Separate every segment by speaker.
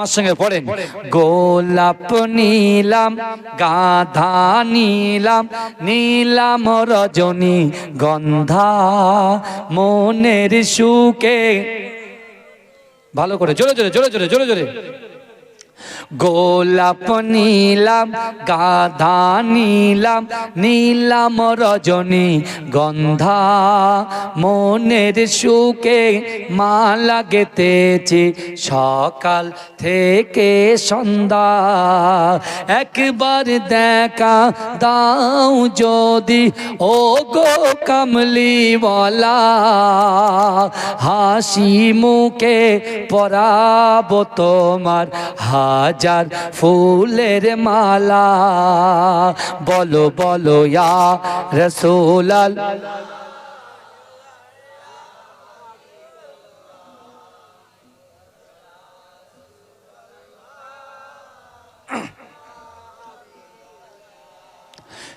Speaker 1: আমার সঙ্গে পড়েন। গোলাপ নীলাম গাধা নীলাম নীলাম রজনী গন্ধা মনের সুকে ভালো করে জোরে জোরে জোরে জোরে জোরে জোরে। গোলাপ নীলাম, গাধা নীলাম নীলাম রজনী গন্ধা। মনের সুখে মালা গেতেছে সকাল থেকে সন্ধ্যা। একবার দেখা দাও যদি ও গো কামলি বলা হাসি মুখে পরাবো তোমার হাজার ফুলের মালা। বলো বলো ইয়া রসোলাল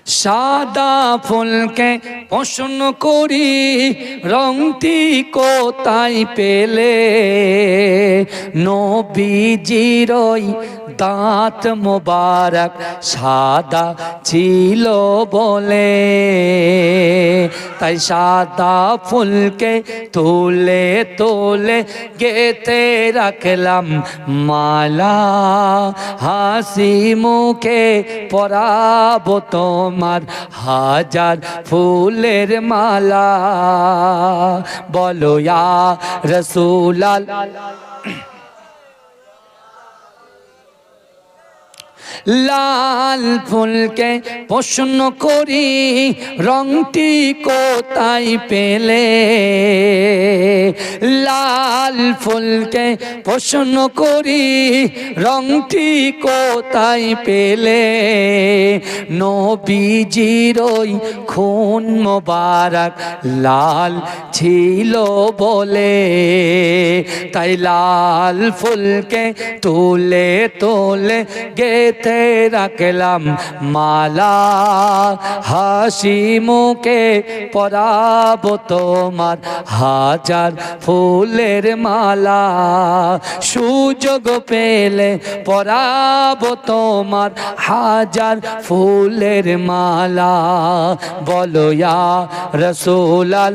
Speaker 1: সাদা ফুলকে প্রশ্ন করি রংটি কোথায় পেলে? নবীজিরই দাঁত মোবারক সাদা ছিল বলে। তাই সাদা ফুলকে তুলে তুলে গেতে রাখলাম মালা। হাসি মুখে পরাবো তোমার হাজার ফুলের মালা। বলো ইয়া রসুলাল লাল ফুলকে প্রশ্ন করি, রংটি কোথায় পেলে? লাল ফুলকে প্রশ্ন করি, রংটি কোথায় পেলে? নবীজির ওই খুন মোবারক লাল ছিল বলে, তাই লাল ফুলকে তুলে তোলে গেতে রাখলাম মালা হাসি মুখে পরাবো তোমার হাজার ফুলের মালা। সুযোগ পেলে পরাবো তোমার হাজার ফুলের মালা। বলো রসুলাল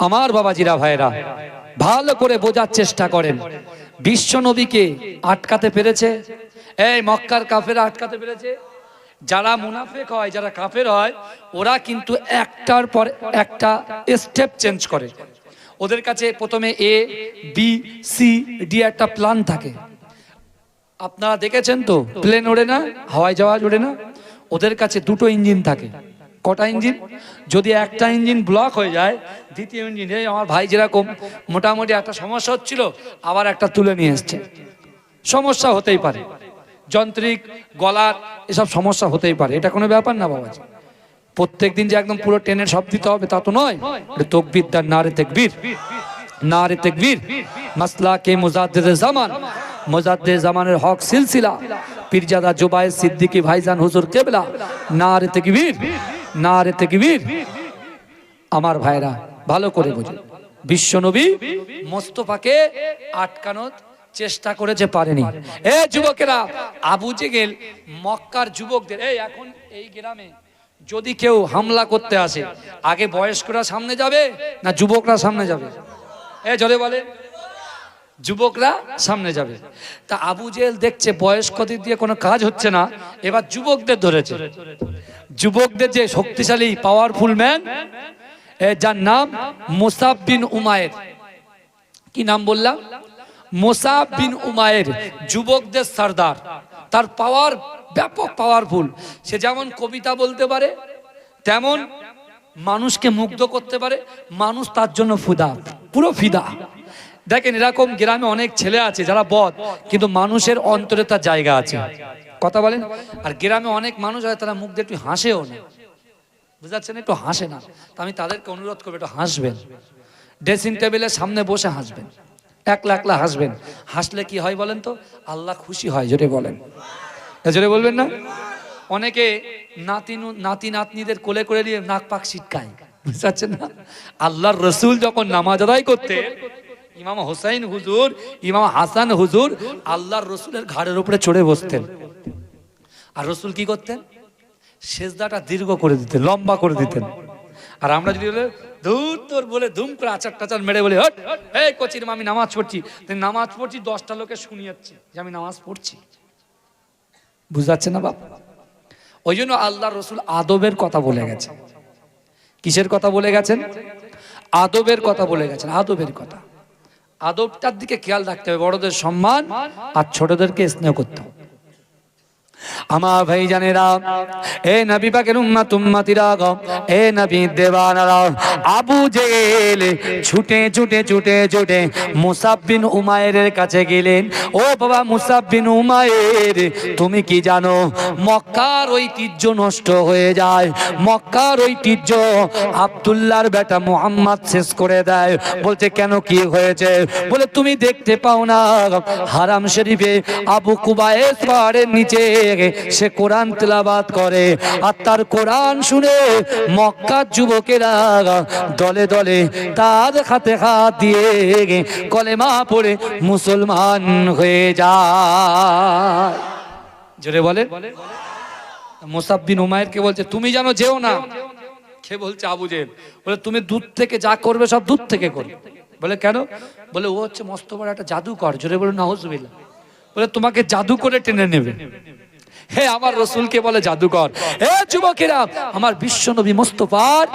Speaker 1: আমার বাবাজিরা ভাইরা ভালো করে বোঝার চেষ্টা করেন। বিশ্ব নবীকে আটকাতে পেরেছে? এই মক্কার কাফেরা আটকাতে পেরেছে? যারা মুনাফেক হয়, যারা কাফের হয়, ওরা কিন্তু একটার পর একটা স্টেপ চেঞ্জ করে। ওদের কাছে প্রথমে এ বি সি ডি একটা প্ল্যান থাকে। আপনারা দেখেছেন তো? প্লেন ওড়ে না? হাওয়াই জাহাজ ওড়ে না? ওদের কাছে দুটো ইঞ্জিন থাকে। কটা ইঞ্জিন? যদি একটা ইঞ্জিন ব্লক হয়ে যায়, দ্বিতীয় ইঞ্জিন আমার ভাই যেরকম মোটামুটি একটা সমস্যা হচ্ছিল, আবার একটা তুলে নিয়ে এসছে। সমস্যা হতেই পারে। যন্ত্রিক, গলার, এসব সমস্যা হতেই পারে। এটা কোনো ব্যাপার না, বাবাজি। প্রত্যেক দিন যে একদম পুরো ট্রেনের সব দিতে হবে, তা তো নয়। তকবির দার নারে তেকবির। নারে তেকবির। মাসলা কে মুজাদ্দিদ জামান। মুজাদ্দিদ জামানের হক সিলসিলা। পীরজাদা জুবাই সিদ্দিকী ভাইজান হুজুর কেবলা। না নারে তেকবির। নারে তেকবির আমার ভাইরা, ভালো করে বুঝুন বিশ্বনবী মোস্তফাকে আটকানোর চেষ্টা করেছে পারেনি। এ যুবকেরা, আবু জেগেল, মক্কার যুবকদের, এই এখন এই গ্রামে যদি কেউ হামলা করতে আসে, আগে বয়স্করা সামনে যাবে না যুবকরা সামনে যাবে? এ জলে বলে যুবকরা সামনে যাবে। তা আবু জেল দেখছে বয়স্কদের দিয়ে কোনো কাজ হচ্ছে না, এবার যুবকদের ধরেছে। যুবকদের যে শক্তিশালী পাওয়ারফুল ম্যান যার নাম মুসাব বিন উমায়ের। কি নাম বললাম? মোসাব বিন উমায়ের, যুবকদের সর্দার। তার পাওয়ার ব্যাপক পাওয়ারফুল সে যেমন কবিতা বলতে পারে, তেমন মানুষকে মুগ্ধ করতে পারে। মানুষ তার জন্য ফুদা, পুরো ফিদা। দেখেন এরকম গ্রামে অনেক ছেলে আছে যারা বদ, কিন্তু মানুষের অন্তরে তার জায়গা আছে। কথা বলেন? আর গ্রামে অনেক মানুষ হয় তারা মুখ দিয়ে একটু হাসেও না। বুঝতে পারছেন একটু হাসে না। তো আমি তাদেরকে অনুরোধ করব, একটু হাসবেন। ড্রেসিং টেবিলের সামনে বসে হাসবেন। একলা একলা হাসবেন। হাসলে কি হয় বলেন তো? আল্লাহ খুশি হয়, জোরে বলেন। জোরে বলবেন না? অনেকে নাতি নাতি নাতনিদের কোলে করে নিয়ে নাক পাক ছিটকায়। বুঝতে না? আল্লাহর রসুল যখন নামাজ আদায় করতে ইমাম হোসাইন হুজুর, ইমাম হাসান হুজুর আল্লাহর রসুলের ঘাড়ের উপরে চড়ে বসতেন। আর রসুল কি করতেন? সেজদাটা দীর্ঘ করে দিতেন, লম্বা করে দিতেন। আর আমরা যদি বলে দূর তোর বলে ধুম করে আচার টাচার মেরে বলে, হট, এই কচির আমি নামাজ পড়ছি। নামাজ পড়ছি, দশটা লোকে শুনিয়েছি যে আমি নামাজ পড়ছি। পারছেন না বাপ? ওই জন্য আল্লাহ রসুল আদবের কথা বলে গেছে কিসের কথা বলে গেছেন? আদবের কথা বলে গেছেন, আদবের কথা। আদবটার দিকে খেয়াল রাখতে হবে বড়দের সম্মান আর ছোটদেরকে স্নেহ করতে হবে। আমার ভাই জানেরা এ নবী পাকের উম্মাত উম্মাতিরা গো, এ নবী দেওয়ানারা, আবু জেল ছুটে ছুটে ছুটে ছুটে মুসাব বিন উমায়ের কাছে গেলেন। ও বাবা মুসাব বিন উমায়ের তুমি কি জানো, মক্কার ঐতিহ্য নষ্ট হয়ে যায়। মক্কার ঐতিহ্য আব্দুল্লাহর বেটা মোহাম্মদ শেষ করে দেয়। বলছে, কেন কি হয়েছে? বলে, তুমি দেখতে পাও না হারাম শরীফে আবু কুবায়েস পাহাড়ের নিচে সে কোরআন তেলাবাত করে। আর তার কোরআন শুনে মক্কার যুবকেরা দলে দলে তার হাতে হাত দিয়ে কলেমা পড়ে মুসলমান হয়ে যায়। জোরে বলে মোসাব্বিন উমায়েরকে বলছে, তুমি জানো যেও না। কে বলছে, আবু জেল বলে, তুমি দূর থেকে যা করবে সব দূর থেকে করবে বলে, কেন? বলে, ও হচ্ছে মস্ত বড় একটা জাদুকর। জোরে বলে নাহজবিল্লা বলে, তোমাকে জাদু করে টেনে নেবে। হে আমার রসুলকে বলে, জাদুকর হে যুবকেরা, আমার বিশ্ব নবী মোস্তফার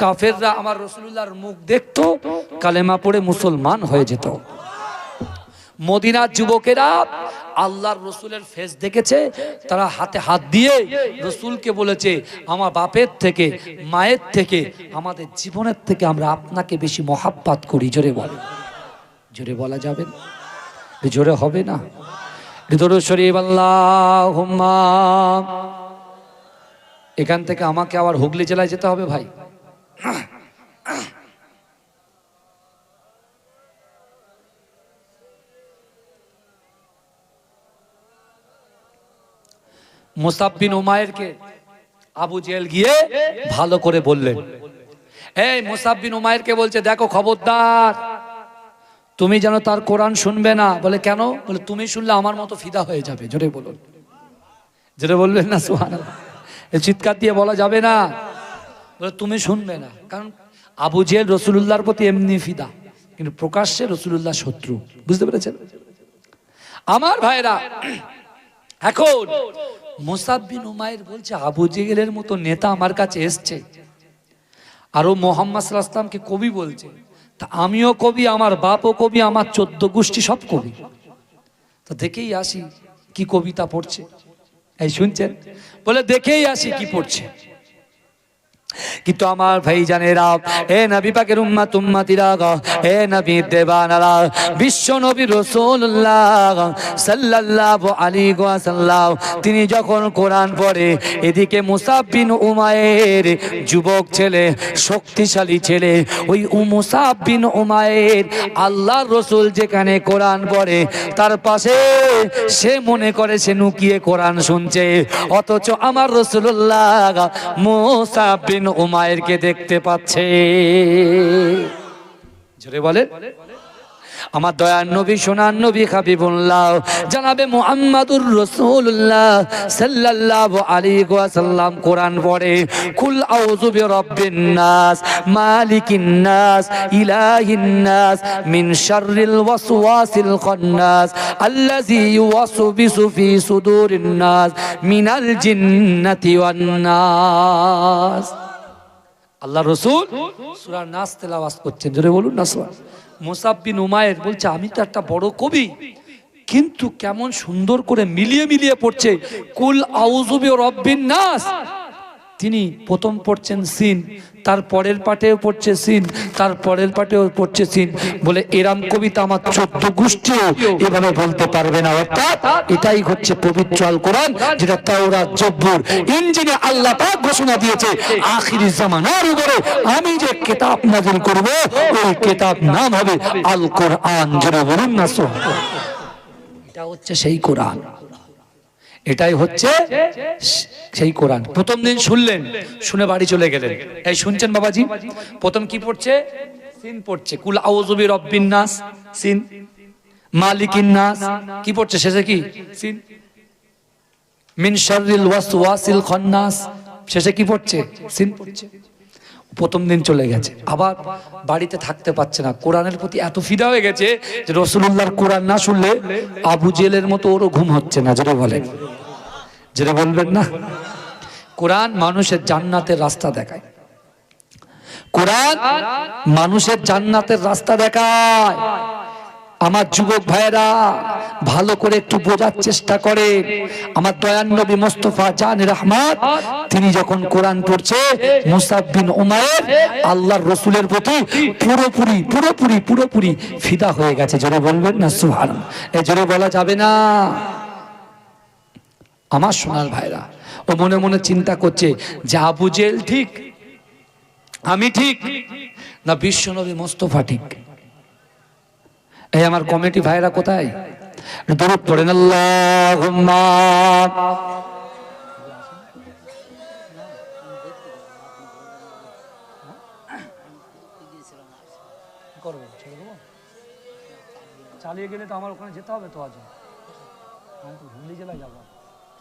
Speaker 1: কাফেররা আমার রসুল্লাহর মুখ দেখতো, কালেমা পড়ে মুসলমান হয়ে যেত। মদিনার যুবকেরা আল্লাহর রসুলের ফেস দেখেছে, তারা হাতে হাত দিয়ে রসুলকে বলেছে, আমার বাপের থেকে, মায়ের থেকে, আমাদের জীবনের থেকে আমরা আপনাকে বেশি মহাব্বাত করি। জোরে বলে। জোরে বলা যাবে? জোরে হবে না? হৃদয় শরীফ এখান থেকে আমাকে আবার হুগলি জেলায় যেতে হবে ভাই। মুসাব্বিন উমায়েরকে আবু জেল গিয়ে ভালো করে বললেন। এই মুসাব্বিন উমায়েরকে বলছে, দেখো খবরদার তুমি যেন তার কোরআন শুনবে না। বলে, কেন? বলে, তুমি শুনলে আমার মতো ফিদা হয়ে যাবে। জোরে বলুন। জোরে বলবেন না সুহান চিৎকার দিয়ে বলা যাবে না। বলে, তুমি শুনবে না। কারণ আবু জেল রসুল্লাহর প্রতি এমনি ফিদা। কিন্তু প্রকাশ্যে রসুল্লাহ শত্রু। বুঝতে পেরেছেন? আমার ভাইরা, এখন মোসাব্বিন উমায়ের বলছে, আবু জেগেলের মতো নেতা আমার কাছে এসছে। আরও মোহাম্মদ সাল্লাহ কবি বলছে। তা আমিও কবি, আমার বাপও কবি, আমার চোদ্দ গোষ্ঠী সব কবি। তা দেখেই আসি কি কবিতা পড়ছে। এই শুনছেন? বলে দেখেই আসি কি পড়ছে। কিন্তু আমার ভাই জানেরা এ নবী পাকের উম্মাত, উম্মাতিরা গো এ নবী দেবানারা বিশ্ব নবী রাসূলুল্লাহ সাল্লাল্লাহু আলাইহি ওয়াসাল্লাম, তিনি যখন কোরআন পড়ে, এদিকে মুসাববিন উমায়ের যুবক ছেলে, শক্তিশালী ছেলে, ওই উমুসাববিন উমায়ের আল্লাহর রসুল যেখানে কোরআন পড়ে, তার পাশে সে মনে করে সে নুকিয়ে কোরআন শুনছে, অথচ আমার রসুল্লাহ মুসাব বিন উমায়েরকে দেখতে পাচ্ছে। জোরে বলে আমার দয়ার নবী, সোনার নবী হাবিবুল্লাহ, জানাবে মুহাম্মাদুর রাসূলুল্লাহ সাল্লাল্লাহু আলাইহি ওয়াসাল্লাম কোরআন পড়ে, কুল আউযু বিরাব্বিন নাস, মালিকিন নাস, ইলাহিন নাস, মিন শাররিল ওয়াসওয়াসিল খান্নাস, আল্লাযী ইউওয়াসবিসু ফি সুদুরিন মিনাল জিন্নাতি ওয়ান নাস। আল্লাহ রসুল সুরার নাচ তেলাওয়াজ করছেন জোরে বলুন না সুরা মোসাব্বিন উমায়ের বলছে, আমি তো একটা বড় কবি, কিন্তু কেমন সুন্দর করে মিলিয়ে মিলিয়ে পড়ছে। কুল আউজুবি রব্বিন নাস। তিনি প্রথম পড়ছেন সিন, তার পরের পাটেও পড়ছে সিন, তার পরের পাটেও পড়ছে সিন। বলে, এরাম কবিতা আমার চোদ্দ গোষ্ঠীও এভাবে বলতে পারবে না। অর্থাৎ এটাই হচ্ছে পবিত্র আল কোরআন যেটা তাওরাত, জব্বুর ইঞ্জিনে আল্লাহ পাক ঘোষণা দিয়েছে, আখিরি জামানার উপরে আমি যে কেতাব নাজিল করব, ওই কেতাব নাম হবে আল কোরআন যেটা বলুন না, সুবহানাল্লাহ। এটা হচ্ছে সেই কোরআন। এটাই হচ্ছে সেই কোরআন। প্রথম দিন শুনলেন, শুনে বাড়ি চলে গেলেন। এই শুনছেন বাবাজি? প্রথম কি পড়ছে? সিন পড়ছে। কুল আউযুবি রব্বিন নাস। সিন। মালিকিন নাস। কি পড়ছে শেষে কি? সিন। মিন শাররিল ওয়াসওয়াসিল খান্নাস। শেষে কি পড়ছে? সিন পড়ছে। প্রথম দিন চলে গেছে। আবার বাড়িতে থাকতে পারছে না। কোরআনের প্রতি এত ফিদা হয়ে গেছে যে রসুল্লাহর কোরআন না শুনলে আবু জেলের মতো ওরও ঘুম হচ্ছে না যেটা বলেন যেটা বলবেন না? কোরআন মানুষের জান্নাতের রাস্তা দেখায়। কোরআন মানুষের জান্নাতের রাস্তা দেখায়। আমার যুবক ভাইয়েরা, ভালো করে একটু বোঝার চেষ্টা করে আমার দয়ান নবী মোস্তফা জান রহমাত তিনি যখন কোরআন পড়ছে, মুসাব বিন উমায়ের আল্লাহর রসুলের প্রতি পুরোপুরি পুরোপুরি পুরোপুরি ফিদা হয়ে গেছে। জোরে বলবেন না? সুহান এ জোরে বলা যাবে না। আমার সোনার ভাইরা, ও মনে মনে চিন্তা করছে, যে আবু জেল ঠিক, আমি ঠিক, না বিশ্বনবী মোস্তফা ঠিক? এই আমার কমিটি ভাইরা কোথায়? দূরত পড়েন চালিয়ে গেলে তো আমার ওখানে যেতে হবে তো আজ। আমি তো হুগলি জেলায় যাব।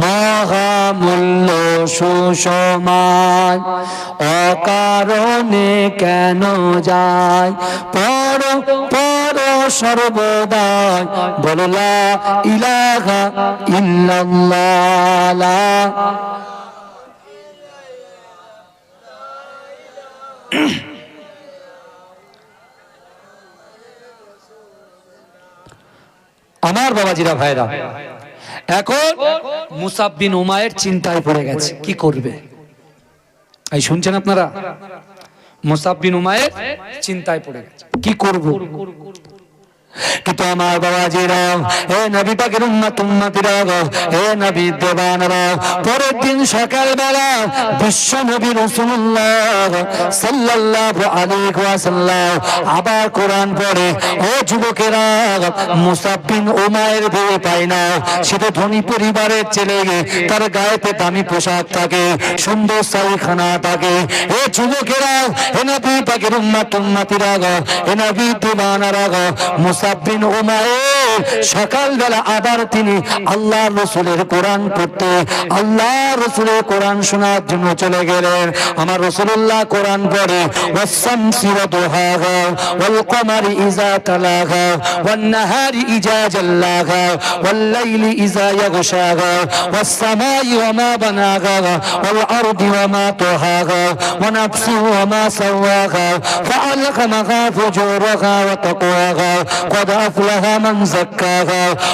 Speaker 1: মহামূল্য সুষমায় অকারণে কেন যায়? পর পর সর্বদাই বললা ইলাহা ইল্লাল্লাহ। আমার বাবাজিরা ভাইরা এখন মুসাব্বিন উমায়ের চিন্তায় পড়ে গেছে, কি করবে? এই শুনছেন আপনারা? মুসাব্বিন উমায়ের চিন্তায় পড়ে গেছে, কি করব? কিন্তু আমার বাবাজিরা হে নবী পাকের উম্মত উম্মতিরা হে নবী দেবানরা পরের দিন সকালবেলা বিশ্ব নবী রাসূলুল্লাহ সাল্লাল্লাহু আলাইহি ওয়াসাল্লাম আবার কোরআন পড়ে ও যুবকেরা মুসাব বিন উমায়ের বিয়ে পায় না। সে তো ধনী পরিবারের ছেলে তার গায়েতে দামি পোশাক থাকে, সুন্দর সাইখানা থাকে। ও যুবকেরা, হে নবী পাকের উম্মত উম্মতিরা হে নবী দেবানরা মুসাব্বিন উমায়ের সকালবেলা আবার তিনি আল্লাহ রসুলের কোরআন পড়তে আল্লাহ রসুলের কোরআন শোনার জন্য চলে গেলেন আমার রসুল্লাহ কোরআন পড়ে ওয়াসসামসি ওয়া দুহাহা ওয়াল কমারি ইজা তালাহা ওয়ান নাহারি ইজা জাল্লাহা ওয়াল লাইলি ইজা ইয়াগশাহা ওয়াস সামাই ওয়া মা বানাহা ওয়াল আরদি ওয়া মা তুহাহা ওয়া নাফসি ওয়া মা সাওয়াহা فألهمها فجورها وتقواها قد أفلح من زكاها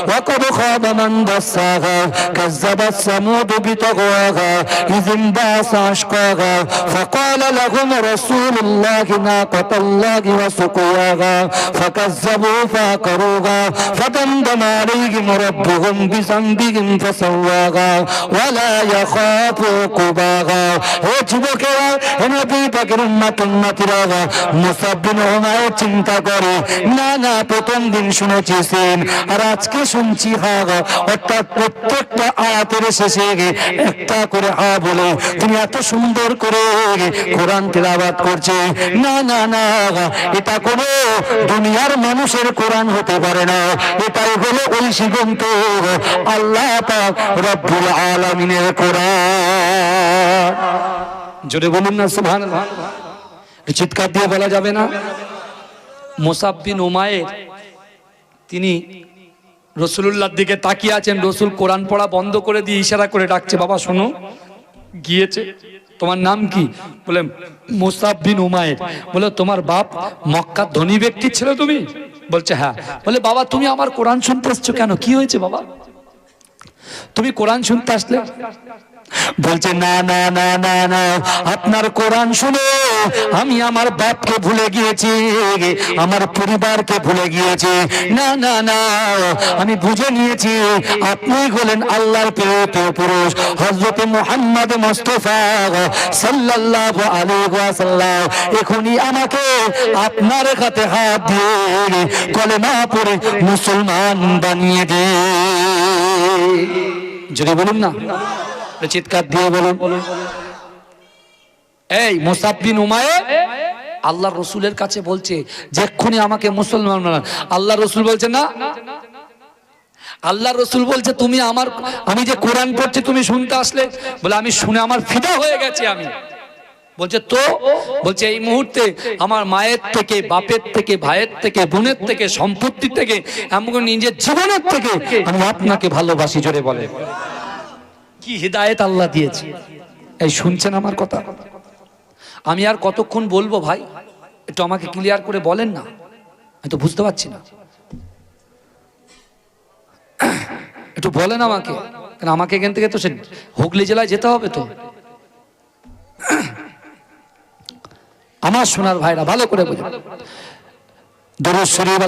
Speaker 1: وقد خاب من دساها كذبت ثمود بتقواها إذ انبعث أشقاها فقال لهم رسول الله ناقة الله وسقياها فكذبوا فعقروها فدمدم عليهم ربهم بذنبهم فسواها ولا يخاف عقباها হে যুবকেরা হে নবী পাকের উম্মত উম্মতিরা মুসাব্বিন ওমায় চিন্তা করে না না প্রথম দিন শুনেছেন আর আজকে শুনছি হা অর্থাৎ প্রত্যেকটা আয়াতের শেষে একটা করে হা বলে, তুমি এত সুন্দর করে কোরআন তেলাবাদ করছে। না না না, এটা কোনো দুনিয়ার মানুষের কোরআন হতে পারে না। এটাই হলো ওই সিগন্ত আল্লাহ রব্বুল আলামিনের কোরআন। জোরে বলুন না সুভান চিৎকার দিয়ে বলা যাবে না। মোসাব্বিন ওমায়ের তিনি রসুলুল্লাহর দিকে তাকিয়ে আছেন, রসুল কোরআন পড়া বন্ধ করে দিয়ে ইশারা করে ডাকছে, বাবা, শোনো। গিয়েছে, তোমার নাম কি? বলে মুসাববিন উমায়ের বলে, তোমার বাপ মক্কার ধনী ব্যক্তি ছিল তুমি? বলছে হ্যাঁ। বলে, বাবা, তুমি আমার কোরআন শুনতে আসছো কেন? কি হয়েছে, বাবা? তুমি কোরআন শুনতে আসলে? বলছে, না না না না না, আপনার কোরআন শুনে আমি আমার বাপকে ভুলে গিয়েছি, আমার পরিবারকে ভুলে গিয়েছি। না না না, আমি বুঝে নিয়েছি, আপনি হলেন আল্লাহর প্রিয় প্রিয় পুরুষ। হজরত মোহাম্মদ মোস্তফা সাল্লাল্লাহু আলাইহি ওয়াসাল্লাম এখনই আমাকে আপনার হাতে হাত দিয়ে কলেমা পড়ে মুসলমান বানিয়ে দে যদি বলুন না। চিৎকার দিয়ে বলুন। এই মোসাব্বিন উমায়ে আল্লাহ রসুলের কাছে বলছে যে এক্ষুনি আমাকে মুসলমান বানান। আল্লাহ রসুল বলছে না। আল্লাহ রসুল বলছে, তুমি আমার, আমি যে কোরআন পড়ছি, তুমি শুনতে আসলে। বলে, আমি শুনে আমার ফিদা হয়ে গেছি আমি। বলছে, তো? বলছে, এই মুহূর্তে আমার মায়ের থেকে, বাপের থেকে, ভাইয়ের থেকে, বোনের থেকে সম্পত্তি থেকে এমন নিজের জীবনের থেকে আমি আপনাকে ভালোবাসি, জোরে বলে। কি হৃদায়ত আল্লাহ দিয়েছে? এই শুনছেন আমার কথা? আমি আর কতক্ষণ বলব ভাই? একটু আমাকে ক্লিয়ার করে বলেন না। আমি তো বুঝতে পারছি না। একটু বলেন আমাকে। কারণ আমাকে এখান থেকে তো সে হুগলি জেলায় যেতে হবে তো? আমার সোনার ভাইরা ভালো করে বুঝে দরুদ শরীফ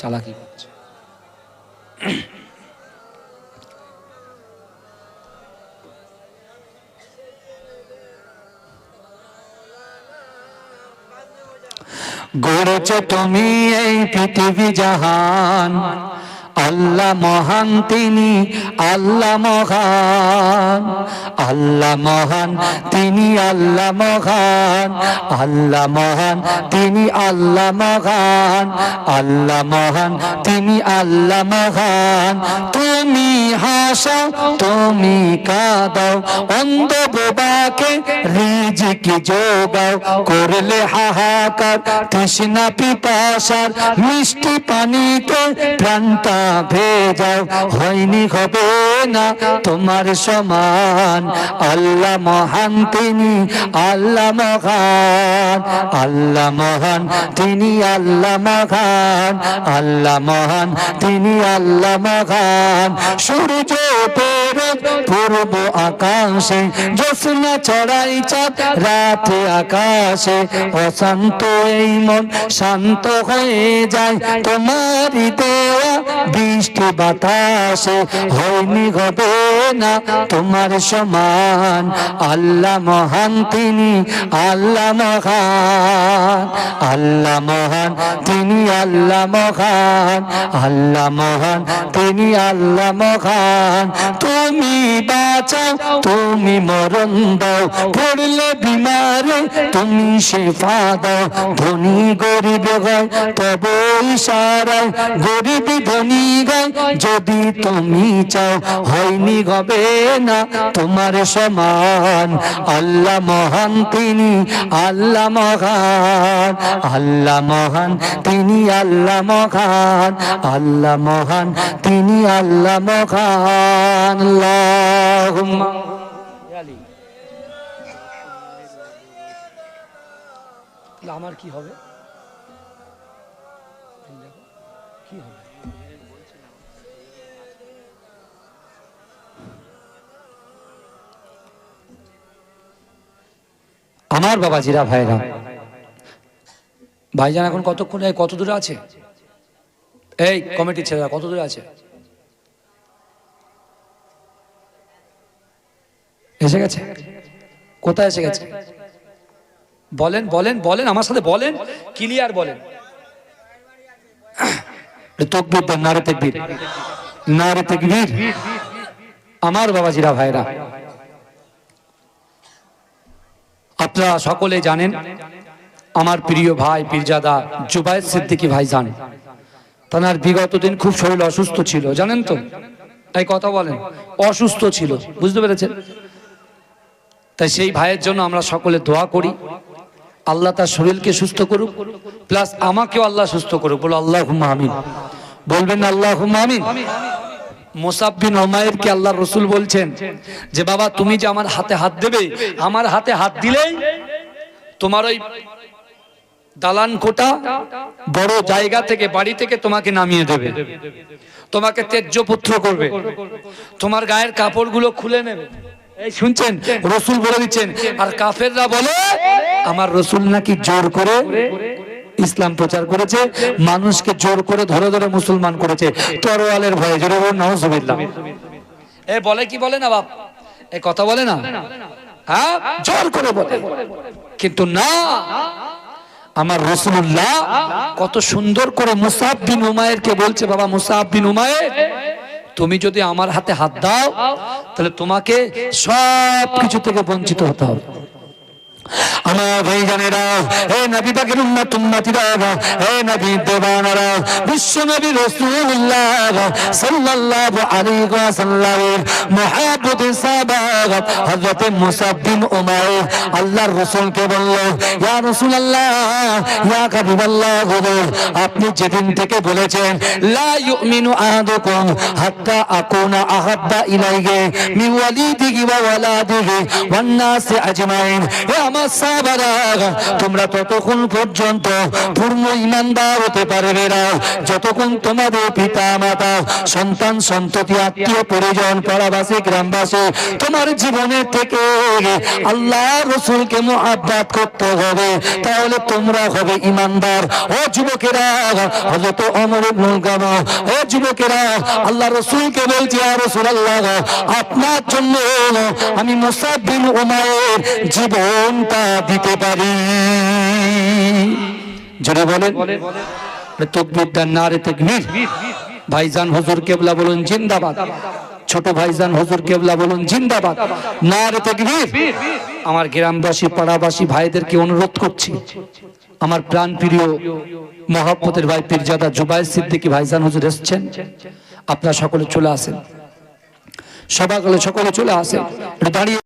Speaker 1: চালাকি করছে। গড়েছ তুমি এই পৃথিবী জাহান। আল্লাহ মহান তিনি আল্লাহ মহান আল্লাহ মহান, তিনি আল্লাহ মহান আল্লাহ মহান, তিনি আল্লাহ মহান আল্লাহ মহান, তিনি আল্লাহ মহান। তুমি হাসাও, তুমি কাঁদাও অন্ধ বোবাকে যোগাও। করলে হাহাকার, তৃষ্ণা পিপাসার মিষ্টি পানিতে প্রাণটা ভেজাও। হয়নি হবে না, তোমার সমান। আল্লাহ মহান তিনি, আল্লাহ মহান। আল্লাহ মহান তিনি, আল্লাহ মহান। আল্লাহ মহান তিনি, আল্লাহ মহান। সূর্য পূর্ব আকাশে, জ্যোৎস্না চড়াই চাঁদ রাতে আকাশে। অশান্ত এই মন শান্ত হয়ে যায়, তোমারই দেওয়া বৃষ্টি বাতাসে। হয়নি হবে না তোমার সমান। আল্লাহ মহান তিনি, আল্লাহ মহান। আল্লাহ মহান তিনি, আল্লাহ মহান। আল্লাহ মহান তিনি, আল্লাহ মহান। তুমি বাঁচাও, তুমি মরণ দাও। পড়লে বিমারে তুমি শেফা দাও। ধনী গরিব গায় তবে ইশারায়, গরিব ধনী গায় যদি তুমি চাও। হয়নি হবে না তোমার সমান। আল্লাহ মহান তিনি, আল্লাহ মহান। আল্লাহ মহান তিনি, আল্লাহ মহান। আল্লাহ মহান তিনি, আল্লাহ মহান। আমার কি হবে? কি হবে? আমার বাবা বাবাজিরা, ভাইরা। ভাইজান এখন কতক্ষণ কত দূরে আছে? এই কমিটির ছেলেরা, কত দূরে আছে? এসে গেছে? কোথায় এসে গেছে? বলেন বলেন বলেন, আমার সাথে বলেন, ক্লিয়ার বলেন। তকবির নারে তকবির। নারে তকবির। আমার বাবাজিরা, ভাইরা। আপনারা সকলে জানেন, আমার প্রিয় ভাই পীরজাদা জুবায়েদ সিদ্দিকী ভাই জান তার বিগত দিন খুব শরীর অসুস্থ ছিল, জানেন তো? তাই কথা বলেন, অসুস্থ ছিল, বুঝতে পেরেছেন? তাই সেই ভাইয়ের জন্য আমরা সকলে দোয়া করি, আল্লাহ তার শরীরকে সুস্থ করুক, প্লাস আমাকেও আল্লাহ সুস্থ করুক, বলো আল্লাহ হুম আমিন। বলবেন আল্লাহ হুম আমিন। মোসাব্বিন ওমায়েরকে আল্লাহ রসুল বলছেন যে, বাবা, তুমি যে আমার হাতে হাত দেবে, আমার হাতে হাত দিলেই তোমার ওই দালান কোটা বড় জায়গা থেকে, বাড়ি থেকে তোমাকে নামিয়ে দেবে। তোমাকে তেজ্য পুত্র করবে। তোমার গায়ের কাপড়গুলো খুলে নেবে। এই শুনছেন? রসুল বলে দিচ্ছেন, আর কাফেররা বলে, আমার রসুল নাকি জোর করে ইসলাম প্রচার করেছে, মানুষকে জোর করে ধরে ধরে মুসলমান করেছে। তরোয়ালের ভয়ে, জোরে বলুন নাউজুবিল্লাহ এ বলে কি বলে না বাপ? এ কথা বলে না? হ্যাঁ? জোর করে বলে। কিন্তু না, আমার রসুল্লাহ কত সুন্দর করে বিন উমায়ের কে বলছে, বাবা বিন উমায়ের তুমি যদি আমার হাতে হাত দাও, তাহলে তোমাকে সব কিছু থেকে বঞ্চিত হতে হবে। আমার হে নবী পাকের হে নবী দেবানারা বিশ্ব নবী সাল্লাল্লাহু আলাইহি মুহাব্বত হযরত মুসাব বিন আল্লাহর রাসূলকে বলল, ইয়া রাসূলুল্লাহ, ইয়া আপনি যেদিন থেকে বলেছেন, লা ইউমিনু আহাদুকুম, হাত্তা আকুনা আহাব্বা ইলাইহি মিন ওয়ালিদিহি ওয়া ওয়ালাদিহি ওয়ান নাসি আজমাইন আমার সাহাবারা তোমরা ততক্ষণ পর্যন্ত পূর্ণ ইমানদার হতে পারবে না। যতক্ষণ তোমাদের পিতা মাতা সন্তান, সন্ততি, আত্মীয়, পরিজন, পাড়াবাসী, গ্রামবাসী, তোমার জীবনের থেকে আল্লাহ রসুলকে মোহাব্বাত করতে হবে, তাহলে তোমরা হবে ইমানদার ও যুবকেরা, হযরত ওমর ইবনুল ও যুবকেরা, আল্লাহ রসুলকে বলছি আর রসুল আল্লাহ আপনার জন্য আমি মুসাব বিন উমায়ের জীবনটা দিতে পারি। জোরে বলেন। নারে তাকবীর ভাইজান হুজুর কেবলা বলুন জিন্দাবাদ। ছোট ভাইজান হুজুর কেবলা বলুন জিন্দাবাদ। নারে তাকবীর। আমার গ্রামবাসী পাড়াবাসী ভাইদেরকে অনুরোধ করছি। আমার প্রাণ প্রিয় মহাব্বতের ভাই পীরজাদা জুবাই সিদ্দিকী ভাইজান হুজুর এসছেন। আপনারা সকলে চলে আসেন। সবাই সকলে চলে আসেন। দাঁড়িয়ে